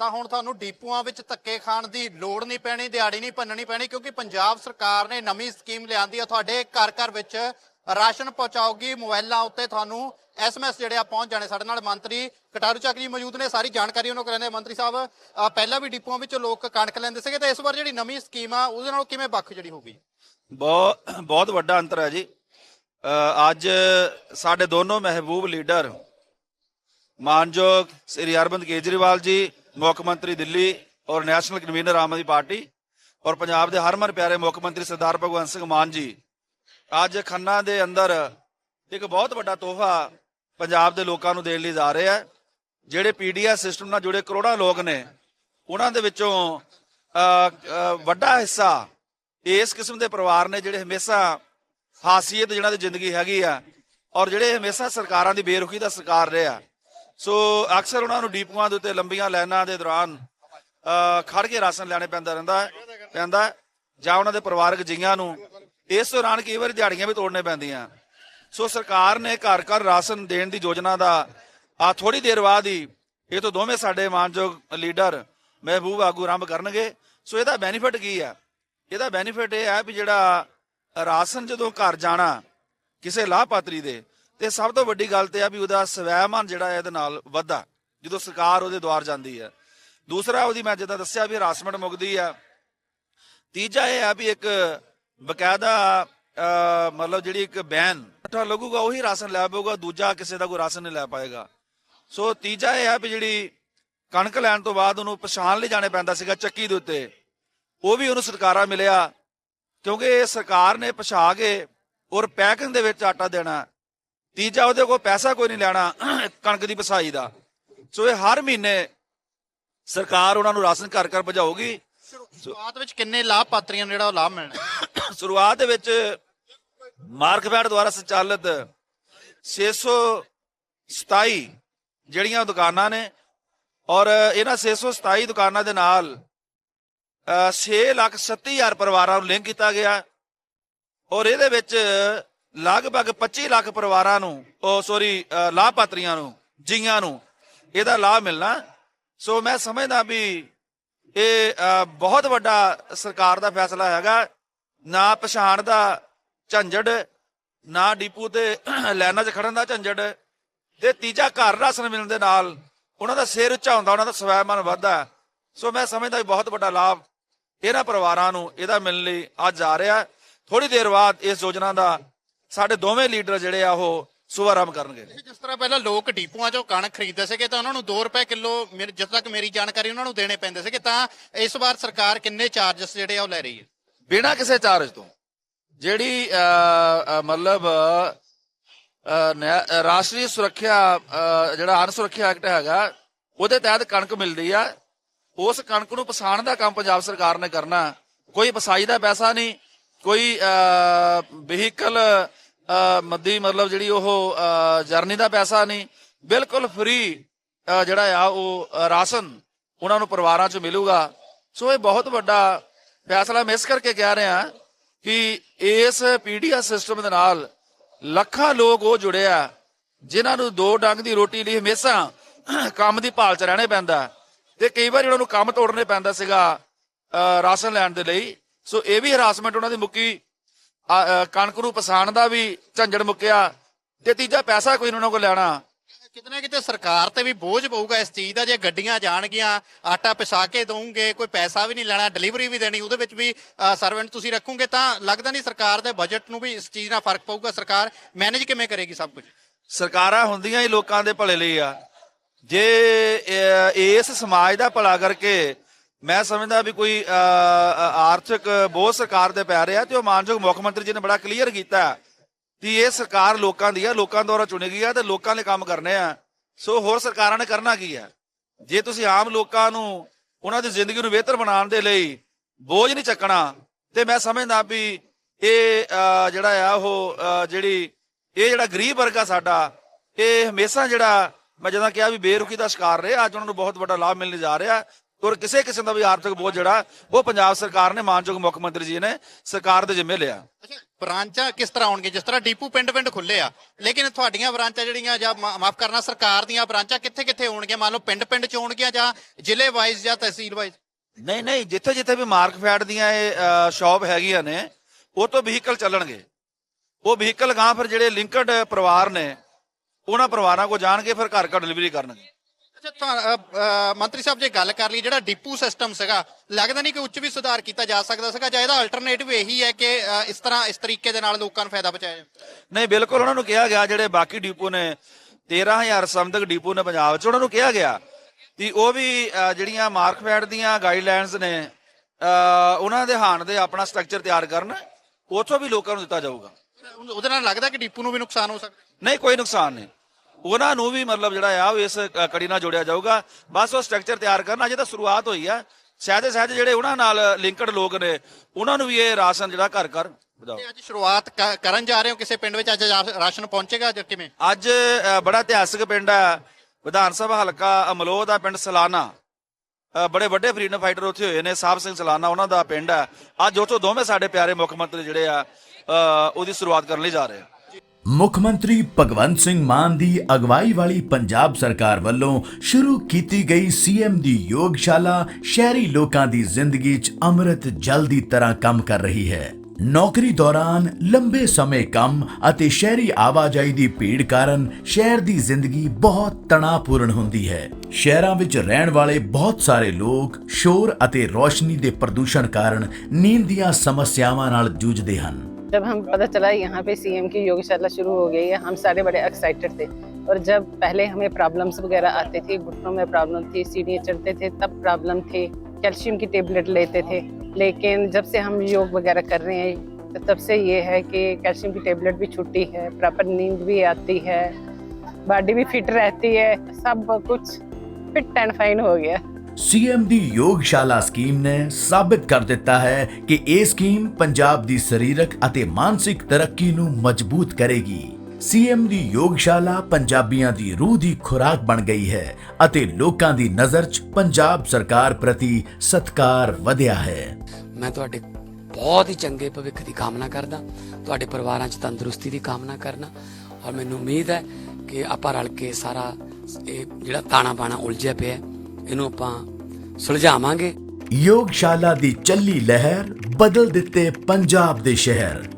ਤਾਂ ਹੁਣ ਤੁਹਾਨੂੰ ਡੀਪੂਆਂ ਵਿੱਚ ਧੱਕੇ ਖਾਣ ਦੀ ਲੋੜ ਨਹੀਂ ਪੈਣੀ ਦਿਹਾੜੀ ਨਹੀਂ ਭੰਨਣੀ ਪੈਣੀ ਕਿਉਂਕਿ ਪੰਜਾਬ ਸਰਕਾਰ ਨੇ ਨਵੀਂ ਸਕੀਮ ਲਿਆਂਦੀ ਆ ਤੁਹਾਡੇ ਘਰ ਘਰ ਵਿੱਚ ਰਾਸ਼ਨ ਪਹੁੰਚਾਉਗੀ ਮੋਬਾਈਲਾਂ ਉੱਤੇ ਤੁਹਾਨੂੰ ਐਸਐਮਐਸ ਜਿਹੜੇ ਆ ਪਹੁੰਚ ਜਾਣੇ ਸਾਡੇ ਨਾਲ ਮੰਤਰੀ ਕਟਾਰੂ ਚੱਕ ਜੀ ਮੌਜੂਦ ਨੇ ਸਾਰੀ ਜਾਣਕਾਰੀ ਉਹਨਾਂ ਕੋਲ ਲੈਂਦੇ ਮੰਤਰੀ ਸਾਹਿਬ ਪਹਿਲਾਂ ਵੀ ਡਿਪੂਆਂ ਵਿੱਚ ਲੋਕ ਕਣਕ ਲੈਂਦੇ ਸੀਗੇ ਤੇ ਇਸ ਵਾਰ ਜਿਹੜੀ ਨਵੀਂ ਸਕੀਮ ਆ ਉਹਦੇ ਨਾਲ ਕਿਵੇਂ ਵੱਖ ਜਿਹੜੀ ਹੋਗੀ ਬਹੁਤ ਬਹੁਤ ਵੱਡਾ ਅੰਤਰ ਹੈ ਜੀ। ਅ, ਅੱਜ ਸਾਡੇ ਦੋਨੋਂ ਮਹਿਬੂਬ ਲੀਡਰ ਮਾਨਯੋਗ ਸ੍ਰੀ ਅਰਵਿੰਦ ਕੇਜਰੀਵਾਲ ਜੀ ਮੁੱਖ ਮੰਤਰੀ ਦਿੱਲੀ ਔਰ national convener Aam Aadmi party ਔਰ ਪੰਜਾਬ ਦੇ ਹਰਮਨ ਪਿਆਰੇ ਮੁੱਖ ਮੰਤਰੀ ਸਰਦਾਰ ਭਗਵੰਤ ਸਿੰਘ ਮਾਨ ਜੀ। ਅੱਜ ਖੰਨਾ ਦੇ ਅੰਦਰ ਇੱਕ ਬਹੁਤ ਵੱਡਾ ਤੋਹਫਾ ਪੰਜਾਬ ਦੇ ਲੋਕਾਂ ਨੂੰ ਦੇਣ ਲਈ ਜਾ ਰਹੇ ਆ ਜਿਹੜੇ ਪੀਡੀਐਸ ਸਿਸਟਮ ਨਾਲ ਜੁੜੇ ਕਰੋੜਾਂ ਲੋਕ ਨੇ, ਉਹਨਾਂ ਦੇ ਵਿੱਚੋਂ ਵੱਡਾ ਹਿੱਸਾ ਇਸ ਕਿਸਮ ਦੇ ਪਰਿਵਾਰ ਨੇ ਜਿਹੜੇ ਹਮੇਸ਼ਾ ਹਾਸੀਅਤ ਜਿਹਨਾਂ ਦੀ ਜ਼ਿੰਦਗੀ ਹੈਗੀ ਆ ਔਰ ਜਿਹੜੇ ਹਮੇਸ਼ਾ ਸਰਕਾਰਾਂ ਦੀ ਬੇਰੁਖੀ ਦਾ ਸਰਕਾਰ ਰਹੇ ਆ। ਸੋ ਅਕਸਰ ਉਹਨਾਂ ਨੂੰ ਡੀਪੂਆਂ ਦੇ ਉੱਤੇ ਲੰਬੀਆਂ ਲਾਈਨਾਂ ਦੇ ਦੌਰਾਨ ਅ, ਖੜ ਕੇ ਰਾਸ਼ਨ ਲੈਣੇ ਪੈਂਦਾ ਰਹਿੰਦਾ ਪੈਂਦਾ ਜਾਂ ਉਹਨਾਂ ਦੇ ਪਰਿਵਾਰਕ ਜੀਆਂ ਨੂੰ ਇਸ ਦੌਰਾਨ ਕਈ ਵਾਰ ਦਿਹਾੜੀਆਂ ਵੀ ਤੋੜਨੇ ਪੈਂਦੀਆਂ। ਸੋ ਸਰਕਾਰ ਨੇ ਘਰ ਘਰ ਰਾਸ਼ਨ ਦੇਣ ਦੀ ਯੋਜਨਾ ਦਾ ਆ ਥੋੜੀ ਦੇਰ ਬਾਅਦ ਹੀ ਇਹ ਤੋਂ ਦੋਵੇਂ ਸਾਡੇ ਮਾਨਯੋਗ ਲੀਡਰ ਮਹਿਬੂਬ ਆਗੂ ਆਰੰਭ ਕਰਨਗੇ। ਸੋ ਇਹਦਾ ਬੈਨੀਫਿਟ ਕੀ ਆ ਇਹਦਾ ਬੈਨੀਫਿਟ ਇਹ ਹੈ ਵੀ ਜਿਹੜਾ ਰਾਸ਼ਨ ਜਦੋਂ ਘਰ ਜਾਣਾ ਕਿਸੇ ਲਾਭਪਾਤਰੀ ਦੇ ਤੇ ਸਭ ਤੋਂ ਵੱਡੀ ਗੱਲ ਤੇ ਆ ਵੀ ਉਹਦਾ ਸਵੈਮਾਨ ਜਿਹੜਾ ਇਹਦੇ ਨਾਲ ਵਧਦਾ। ਜਦੋਂ ਸਰਕਾਰ ਉਹਦੇ ਦੁਆਰ ਜਾਂਦੀ ਹੈ। ਦੂਸਰਾ ਉਹਦੀ ਮੈਂ ਜਿੱਦਾਂ ਦੱਸਿਆ ਵੀ ਹਰਾਸਮੈਂਟ ਮੁਕਦੀ ਆ। ਤੀਜਾ ਇਹ ਆ ਵੀ ਇੱਕ ਬਕਾਇਦਾ ਮਤਲਬ ਜਿਹੜੀ ਇੱਕ ਬੈਨ ਇਕੱਠਾ ਲੱਗੂਗਾ, ਉਹੀ ਰਾਸ਼ਨ ਲੈ ਪਾਊਗਾ, ਦੂਜਾ ਕਿਸੇ ਦਾ ਕੋਈ ਰਾਸ਼ਨ ਨਹੀਂ ਲੈ ਪਾਏਗਾ। ਸੋ ਤੀਜਾ ਇਹ ਆ ਵੀ ਜਿਹੜੀ ਕਣਕ ਲੈਣ ਤੋਂ ਬਾਅਦ ਉਹਨੂੰ ਪਛਾਣ ਲਈ ਜਾਣੇ ਪੈਂਦਾ ਸੀਗਾ ਚੱਕੀ ਦੇ ਉੱਤੇ। ਉਹ ਵੀ ਉਹਨੂੰ ਸਰਕਾਰਾਂ ਮਿਲਿਆ। ਕਿਉਂਕਿ ਸਰਕਾਰ ਨੇ ਪਛਾ ਕੇ ਔਰ ਪੈਕਿੰਗ ਦੇ ਵਿੱਚ ਆਟਾ ਦੇਣਾ। ਤੀਜਾ ਉਹਦੇ ਕੋਲ ਪੈਸਾ ਕੋਈ ਨਹੀਂ ਲੈਣਾ ਕਣਕ ਦੀ ਪਸਾਈ ਦਾ। ਸੋ ਇਹ ਹਰ ਮਹੀਨੇ ਸਰਕਾਰ ਉਹਨਾਂ ਨੂੰ ਰਾਸ਼ਨ ਘਰ ਘਰ ਪਹੁੰਚਾਊਗੀ ਸ਼ੁਰੂਆਤ ਵਿੱਚ ਕਿੰਨੇ ਲਾਭਪਾਤਰੀਆਂ ਨੂੰ ਜਿਹੜਾ ਉਹ ਲਾਭ ਮਿਲਣਾ? ਸ਼ੁਰੂਆਤ ਦੇ ਵਿੱਚ ਮਾਰਕਫੈਡ ਦੁਆਰਾ ਸੰਚਾਲਿਤ 627 ਜਿਹੜੀਆਂ ਦੁਕਾਨਾਂ ਨੇ ਔਰ ਇਹਨਾਂ 627 ਦੁਕਾਨਾਂ ਦੇ ਨਾਲ 6 ਲੱਖ 37 ਹਜ਼ਾਰ ਪਰਿਵਾਰਾਂ ਨੂੰ ਲਿੰਕ ਕੀਤਾ ਗਿਆ। ਔਰ ਇਹਦੇ ਵਿੱਚ ਲਗਭਗ 25 ਲੱਖ ਪਰਿਵਾਰਾਂ ਨੂੰ, ਉਹ ਸੌਰੀ ਲਾਭਪਾਤਰੀਆਂ ਨੂੰ, ਜੀਆਂ ਨੂੰ ਇਹਦਾ ਲਾਭ ਮਿਲਣਾ। ਸੋ ਮੈਂ ਸਮਝਦਾ ਵੀ ਇਹ ਬਹੁਤ ਵੱਡਾ ਸਰਕਾਰ ਦਾ ਫੈਸਲਾ ਹੈਗਾ। ਨਾ ਪਛਾਣ ਦਾ ਝੰਜੜ, ਨਾ ਡੀਪੂ ਤੇ ਲਾਈਨਾਂ 'ਚ ਖੜਨ ਦਾ ਝੰਜੜ ਤੇ ਤੀਜਾ ਘਰ ਰਾਸ਼ਨ ਮਿਲਣ ਦੇ ਨਾਲ ਉਹਨਾਂ ਦਾ ਸਿਰ ਉੱਚਾ ਹੁੰਦਾ, ਉਹਨਾਂ ਦਾ ਸਵੈਮਾਨ ਵੱਧਦਾ। ਸੋ ਮੈਂ ਸਮਝਦਾ ਵੀ ਬਹੁਤ ਵੱਡਾ ਲਾਭ ਇਹਨਾਂ ਪਰਿਵਾਰਾਂ ਨੂੰ ਇਹਦਾ ਮਿਲਣ ਲਈ ਅੱਜ ਆ ਰਿਹਾ। ਥੋੜੀ ਦੇਰ ਬਾਅਦ ਇਸ ਯੋਜਨਾ ਦਾ ਸਾਡੇ ਦੋਵੇਂ ਲੀਡਰ ਜਿਹੜੇ ਆ ਉਹ ਸ਼ੁਭਾਰੰਭ ਕਰਨਗੇ। ਜਿਸ ਤਰ੍ਹਾਂ ਪਹਿਲਾਂ ਲੋਕ ਡੀਪੂਆਂ 'ਚੋਂ ਕਣਕ ਖਰੀਦਦੇ ਸੀਗੇ ਤਾਂ ਉਹਨਾਂ ਨੂੰ 2 ਰੁਪਏ ਕਿਲੋ ਮੇਰੇ ਜਿੱਥੇ ਤੱਕ ਮੇਰੀ ਜਾਣਕਾਰੀ ਉਹਨਾਂ ਨੂੰ ਦੇਣੇ ਪੈਂਦੇ ਸੀਗੇ ਤਾਂ ਇਸ ਵਾਰ ਸਰਕਾਰ ਕਿੰਨੇ ਚਾਰजेस ਜਿਹੜੇ ਆ ਉਹ ਲੈ ਰਹੀ ਹੈ? ਬਿਨਾਂ ਕਿਸੇ ਚਾਰਜ ਤੋਂ ਜਿਹੜੀ ਮਤਲਬ ਰਾਸ਼ਟਰੀ ਸੁਰੱਖਿਆ ਜਿਹੜਾ ਅਨ ਸੁਰੱਖਿਆ ਐਕਟ ਹੈਗਾ ਉਹਦੇ ਤਹਿਤ ਕਣਕ ਮਿਲਦੀ ਆ। ਉਸ ਕਣਕ ਨੂੰ ਪਛਾਣ ਦਾ ਕੰਮ ਪੰਜਾਬ ਸਰਕਾਰ ਨੇ ਕਰਨਾ। ਕੋਈ ਪਸਾਈ ਦਾ ਪੈਸਾ ਨਹੀਂ ਕੋਈ ਵਹੀਕਲ ਮੱਦੀ ਮਤਲਬ ਜਿਹੜੀ ਉਹ ਜਰਨੀ ਦਾ ਪੈਸਾ ਨਹੀਂ, ਬਿਲਕੁਲ ਫ੍ਰੀ ਜਿਹੜਾ ਆ ਉਹ ਰਾਸ਼ਨ ਉਹਨਾਂ ਨੂੰ ਪਰਿਵਾਰਾਂ 'ਚ ਮਿਲੂਗਾ। ਸੋ ਇਹ ਬਹੁਤ ਵੱਡਾ ਫੈਸਲਾ ਮੈਂ ਇਸ ਕਰਕੇ ਕਹਿ ਰਿਹਾ ਕਿ ਇਸ ਪੀਡੀਐਸ ਸਿਸਟਮ ਦੇ ਨਾਲ ਲੱਖਾਂ ਲੋਕ ਉਹ ਜੁੜੇ ਆ, ਜਿਨ੍ਹਾਂ ਨੂੰ ਦੋ ਡੰਗ ਦੀ ਰੋਟੀ ਲਈ ਹਮੇਸ਼ਾ ਕੰਮ ਦੀ ਭਾਲ 'ਚ ਰਹਿਣੇ ਪੈਂਦਾ ਤੇ ਕਈ ਵਾਰ ਉਹਨਾਂ ਨੂੰ ਕੰਮ ਤੋੜਨੇ ਪੈਂਦਾ ਸੀਗਾ ਰਾਸ਼ਨ ਲੈਣ ਦੇ ਲਈ। ਸੋ ਇਹ ਵੀ ਹਰਾਸਮੈਂਟ ਉਹਨਾਂ ਦੀ ਮੁੱਕੀ ਕਣਕ ਨੂੰ ਪਛਾਣ ਦਾ ਵੀ ਝੰਜੜ ਮੁੱਕਿਆ ਤੇ ਤੀਜਾ ਪੈਸਾ ਕੋਈ ਉਹਨਾਂ ਕੋਲ ਲੈਣਾ। ਕਿਤੇ ਨਾ ਕਿਤੇ ਸਰਕਾਰ ਤੇ ਵੀ ਬੋਝ ਪਊਗਾ ਇਸ ਚੀਜ਼ ਦਾ ਜੇ ਗੱਡੀਆਂ ਜਾਣਗੀਆਂ ਆਟਾ ਪਿਸਾ ਕੇ ਦਵੋਗੇ ਕੋਈ ਪੈਸਾ ਵੀ ਨਹੀਂ ਲੈਣਾ ਡਿਲੀਵਰੀ ਵੀ ਦੇਣੀ ਉਹਦੇ ਵਿੱਚ ਵੀ ਸਰਵੈਂਟ ਤੁਸੀਂ ਰੱਖੋਗੇ ਤਾਂ ਲੱਗਦਾ ਨਹੀਂ ਸਰਕਾਰ ਦੇ ਬਜਟ ਨੂੰ ਵੀ ਇਸ ਚੀਜ਼ ਨਾਲ ਫ਼ਰਕ ਪਊਗਾ। ਸਰਕਾਰ ਮੈਨੇਜ ਕਿਵੇਂ ਕਰੇਗੀ ਸਭ ਕੁਝ? ਸਰਕਾਰਾਂ ਹੁੰਦੀਆਂ ਹੀ ਲੋਕਾਂ ਦੇ ਭਲੇ ਲਈ ਆ। ਜੇ ਇਸ ਸਮਾਜ ਦਾ ਭਲਾ ਕਰਕੇ ਮੈਂ ਸਮਝਦਾ ਵੀ ਕੋਈ ਅਹ, ਆਰਥਿਕ ਬੋਝ ਸਰਕਾਰ ਦੇ ਪੈ ਰਿਹਾ ਤੇ ਉਹ ਮਾਨਯੋਗ ਮੁੱਖ ਮੰਤਰੀ ਜੀ ਨੇ ਬੜਾ ਕਲੀਅਰ ਕੀਤਾ ਕਿ ਇਹ ਸਰਕਾਰ ਲੋਕਾਂ ਦੀ ਆ ਲੋਕਾਂ ਦੁਆਰਾ ਚੁਣੀ ਗਈ ਆ ਤੇ ਲੋਕਾਂ ਨੇ ਕੰਮ ਕਰਨੇ ਆ। ਸੋ ਹੋਰ ਸਰਕਾਰਾਂ ਨੇ ਕਰਨਾ ਕੀ ਆ? ਜੇ ਤੁਸੀਂ ਆਮ ਲੋਕਾਂ ਨੂੰ ਉਹਨਾਂ ਦੀ ਜ਼ਿੰਦਗੀ ਨੂੰ ਬਿਹਤਰ ਬਣਾਉਣ ਦੇ ਲਈ ਬੋਝ ਨਹੀਂ ਚੱਕਣਾ ਤੇ ਮੈਂ ਸਮਝਦਾ ਵੀ ਇਹ ਜਿਹੜਾ ਆ ਉਹ ਅਹ, ਜਿਹੜੀ ਇਹ ਜਿਹੜਾ ਗਰੀਬ ਵਰਗ ਆ ਸਾਡਾ ਇਹ ਹਮੇਸ਼ਾ ਜਿਹੜਾ ਮੈਂ ਜਦੋਂ ਕਿਹਾ ਵੀ ਬੇਰੁਖੀ ਦਾ ਸ਼ਿਕਾਰ ਰਿਹਾ ਅੱਜ ਉਹਨਾਂ ਨੂੰ ਬਹੁਤ ਵੱਡਾ ਲਾਭ ਮਿਲਣ ਜਾ ਰਿਹਾ। ਔਰ ਕਿਸੇ ਕਿਸਮ ਦਾ ਵੀ ਆਰਥਿਕ ਬੋਝ ਜਿਹੜਾ ਉਹ ਪੰਜਾਬ ਸਰਕਾਰ ਨੇ ਮਾਨਯੋਗ ਮੁੱਖ ਮੰਤਰੀ ਜੀ ਨੇ ਸਰਕਾਰ ਦੇ ਜ਼ਿੰਮੇ ਲਿਆ। ਬ੍ਰਾਂਚਾਂ ਕਿਸ ਤਰ੍ਹਾਂ ਆਉਣਗੇ? ਜਿਸ ਤਰ੍ਹਾਂ ਡੀਪੂ ਪਿੰਡ ਪਿੰਡ ਖੁੱਲੇ ਆ ਲੇਕਿਨ ਤੁਹਾਡੀਆਂ ਬ੍ਰਾਂਚਾਂ ਜਿਹੜੀਆਂ ਜਾਂ ਮਾਫ ਕਰਨਾ ਸਰਕਾਰ ਦੀਆਂ ਬ੍ਰਾਂਚਾਂ ਕਿੱਥੇ ਕਿੱਥੇ ਹੋਣਗੀਆਂ? ਮੰਨ ਲਓ ਪਿੰਡ ਪਿੰਡ ਚ ਹੋਣਗੀਆਂ ਜਾਂ ਜ਼ਿਲ੍ਹੇ ਵਾਈਜ਼ ਜਾਂ ਤਹਿਸੀਲ ਵਾਈਜ਼ ਨਹੀਂ ਨਹੀਂ ਜਿੱਥੇ ਜਿੱਥੇ ਵੀ ਮਾਰਕਫੈਟ ਦੀਆਂ ਇਹ ਸ਼ਾਪ ਹੈਗੀਆਂ ਨੇ ਉਹ ਤੋਂ ਵਹੀਕਲ ਚੱਲਣਗੇ। ਉਹ ਵਹੀਕਲ ਗਾਂ ਫਿਰ ਜਿਹੜੇ ਲਿੰਕਡ ਪਰਿਵਾਰ ਨੇ ਉਹਨਾਂ ਪਰਿਵਾਰਾਂ ਕੋ ਜਾਣਗੇ ਫਿਰ ਘਰ ਘਰ ਡਿਲੀਵਰੀ ਕਰਨਗੇ। ਅੱਛਾ ਮੰਤਰੀ ਸਾਹਿਬ ਜੇ ਗੱਲ ਕਰ ਲਈ ਜਿਹੜਾ ਡਿਪੂ ਸਿਸਟਮ ਸੀਗਾ ਲੱਗਦਾ ਨਹੀਂ ਕਿ ਉੱਚ ਵੀ ਸੁਧਾਰ ਕੀਤਾ ਜਾ ਸਕਦਾ ਸੀਗਾ ਜਾਂ ਇਹਦਾ ਅਲਟਰਨੇਟਿਵ ਇਹੀ ਹੈ ਕਿ ਇਸ ਤਰ੍ਹਾਂ ਇਸ ਤਰੀਕੇ ਦੇ ਨਾਲ ਲੋਕਾਂ ਨੂੰ ਫਾਇਦਾ ਪਹੁੰਚਾਇਆ ਜਾਵੇ? ਨਹੀਂ ਬਿਲਕੁਲ ਉਹਨਾਂ ਨੂੰ ਕਿਹਾ ਗਿਆ ਜਿਹੜੇ ਬਾਕੀ ਡਿਪੂ ਨੇ 13000 ਸਮਤਕ ਡਿਪੂ ਨੇ ਪੰਜਾਬ 'ਚ ਉਹਨਾਂ ਨੂੰ ਕਿਹਾ ਗਿਆ ਕਿ ਉਹ ਵੀ ਜਿਹੜੀਆਂ ਮਾਰਕਫੈਟ ਦੀਆਂ ਗਾਈਡਲਾਈਨਸ ਨੇ ਉਹਨਾਂ ਦੇ ਹਾਨ ਦੇ ਆਪਣਾ ਸਟਰਕਚਰ ਤਿਆਰ ਕਰਨ ਉੱਥੋਂ ਵੀ ਲੋਕਾਂ ਨੂੰ ਦਿੱਤਾ ਜਾਊਗਾ। ਉਹਦੇ ਨਾਲ ਲੱਗਦਾ ਕਿ ਡਿਪੂ ਨੂੰ ਵੀ ਨੁਕਸਾਨ ਹੋ ਸਕਦਾ? ਨਹੀਂ ਕੋਈ ਨੁਕਸਾਨ ਨਹੀਂ। ਉਹਨਾਂ ਨੂੰ ਵੀ ਮਤਲਬ ਜਿਹੜਾ ਆ ਉਹ ਇਸ ਕੜੀ ਨਾਲ ਜੋੜਿਆ ਜਾਊਗਾ। ਬਸ ਉਹ ਸਟਰਕਚਰ ਤਿਆਰ ਕਰਨ ਅਜੇ ਤਾਂ ਸ਼ੁਰੂਆਤ ਹੋਈ ਆ। ਸਹਿਜ ਸਹਿਜ ਜਿਹੜੇ ਉਹਨਾਂ ਨਾਲ ਲਿੰਕਡ ਲੋਕ ਨੇ ਉਹਨਾਂ ਨੂੰ ਵੀ ਇਹ ਰਾਸ਼ਨ ਜਿਹੜਾ ਘਰ ਘਰ ਵਧਾਓ। ਤੇ ਅੱਜ ਸ਼ੁਰੂਆਤ ਕਰਨ ਜਾ ਰਹੇ ਹੋ ਕਿਸੇ ਪਿੰਡ ਵਿੱਚ? ਅੱਜ ਰਾਸ਼ਨ ਪਹੁੰਚੇਗਾ ਜਾਂ ਕਿਵੇਂ? ਅੱਜ ਬੜਾ ਇਤਿਹਾਸਕ ਪਿੰਡ ਹੈ ਵਿਧਾਨ ਸਭਾ ਹਲਕਾ ਅਮਲੋਹ ਦਾ ਪਿੰਡ ਸਲਾਨਾ। ਬੜੇ ਵੱਡੇ ਫਰੀਡਮ ਫਾਈਟਰ ਉੱਥੇ ਹੋਏ ਨੇ ਸਾਹਿਬ ਸਿੰਘ ਸਲਾਨਾ ਉਹਨਾਂ ਦਾ ਪਿੰਡ ਹੈ ਅੱਜ ਉੱਥੋਂ ਦੋਵੇਂ ਸਾਡੇ ਪਿਆਰੇ ਮੁੱਖ ਮੰਤਰੀ ਜਿਹੜੇ ਆ ਉਹਦੀ ਸ਼ੁਰੂਆਤ ਕਰਨ ਲਈ ਜਾ ਰਹੇ ਆ। ਮੁੱਖ ਮੰਤਰੀ ਭਗਵੰਤ ਸਿੰਘ ਮਾਨ ਦੀ ਅਗਵਾਈ ਵਾਲੀ ਪੰਜਾਬ ਸਰਕਾਰ ਵੱਲੋਂ ਸ਼ੁਰੂ ਕੀਤੀ ਗਈ ਸੀਐਮ ਦੀ ਯੋਗਸ਼ਾਲਾ ਸ਼ਹਿਰੀ ਲੋਕਾਂ ਦੀ ਜ਼ਿੰਦਗੀ 'ਚ ਅੰਮ੍ਰਿਤ ਜਲ ਦੀ ਤਰ੍ਹਾਂ ਕੰਮ ਕਰ ਰਹੀ ਹੈ। ਨੌਕਰੀ ਦੌਰਾਨ ਲੰਬੇ ਸਮੇਂ ਕੰਮ ਅਤੇ ਸ਼ਹਿਰੀ ਆਵਾਜਾਈ ਦੀ ਭੀੜ ਕਾਰਨ ਸ਼ਹਿਰ ਦੀ ਜ਼ਿੰਦਗੀ ਬਹੁਤ ਤਣਾਅਪੂਰਨ ਹੁੰਦੀ ਹੈ। ਸ਼ਹਿਰਾਂ ਵਿੱਚ ਰਹਿਣ ਵਾਲੇ ਬਹੁਤ ਸਾਰੇ ਲੋਕ ਸ਼ੋਰ ਅਤੇ ਰੌਸ਼ਨੀ ਦੇ ਪ੍ਰਦੂਸ਼ਣ ਕਾਰਨ ਨੀਂਦ ਦੀਆਂ ਸਮੱਸਿਆਵਾਂ ਨਾਲ ਜੂਝਦੇ ਹਨ। जब हम पता चला यहाँ पे सीएम की योगशाला शुरू हो गई है हम सारे बड़े एक्साइटेड थे। और जब पहले हमें प्रॉब्लम्स वगैरह आते थे, घुटनों में प्रॉब्लम थी, सीढ़ियाँ चढ़ते थे, तब प्रॉब्लम थी। कैल्शियम की टेबलेट लेते थे। लेकिन जब से हम योग वगैरह कर रहे हैं तो तब से ये है कि कैल्शियम की टेबलेट भी छुट्टी है प्रॉपर नींद भी आती है बॉडी भी फिट रहती है, सब कुछ फिट एंड फाइन हो गया। ਸੀਐਮ ਦੀ ਯੋਗਸ਼ਾਲਾ ਸਕੀਮ ਨੇ ਸਾਬਿਤ ਕਰ ਦਿੱਤਾ ਹੈ ਕਿ ਇਹ ਸਕੀਮ ਪੰਜਾਬ ਦੀ ਸਰੀਰਕ ਅਤੇ ਮਾਨਸਿਕ ਤਰੱਕੀ ਨੂੰ ਮਜ਼ਬੂਤ ਕਰੇਗੀ। ਸੀਐਮ ਦੀ ਯੋਗਸ਼ਾਲਾ ਪੰਜਾਬੀਆਂ ਦੀ ਰੂਹ ਦੀ ਖੁਰਾਕ ਬਣ ਗਈ ਹੈ ਅਤੇ ਲੋਕਾਂ ਦੀ ਨਜ਼ਰ 'ਚ ਪੰਜਾਬ ਸਰਕਾਰ ਪ੍ਰਤੀ ਸਤਕਾਰ ਵਧਿਆ ਹੈ। ਮੈਂ ਤੁਹਾਡੇ ਬਹੁਤ ਹੀ ਚੰਗੇ ਭਵਿੱਖ ਦੀ ਕਾਮਨਾ ਕਰਦਾ ਤੁਹਾਡੇ ਪਰਿਵਾਰਾਂ 'ਚ ਤੰਦਰੁਸਤੀ ਦੀ ਕਾਮਨਾ ਕਰਨਾ ਔਰ ਮੈਨੂੰ ਉਮੀਦ ਹੈ ਕਿ ਆਪਾਂ ਰਲ ਕੇ ਸਾਰਾ ਇਹ ਜਿਹੜਾ ਤਾਣਾ ਬਾਣਾ ਉਲਝਿਆ ਪਿਆ ਹੈ, ਇਹਨੂੰ ਆਪਾਂ ਸੁਲਝਾਵਾਂਗੇ। ਯੋਗਸ਼ਾਲਾ ਦੀ ਚੱਲੀ ਲਹਿਰ ਬਦਲ ਦਿੱਤੇ ਪੰਜਾਬ ਦੇ ਸ਼ਹਿਰ।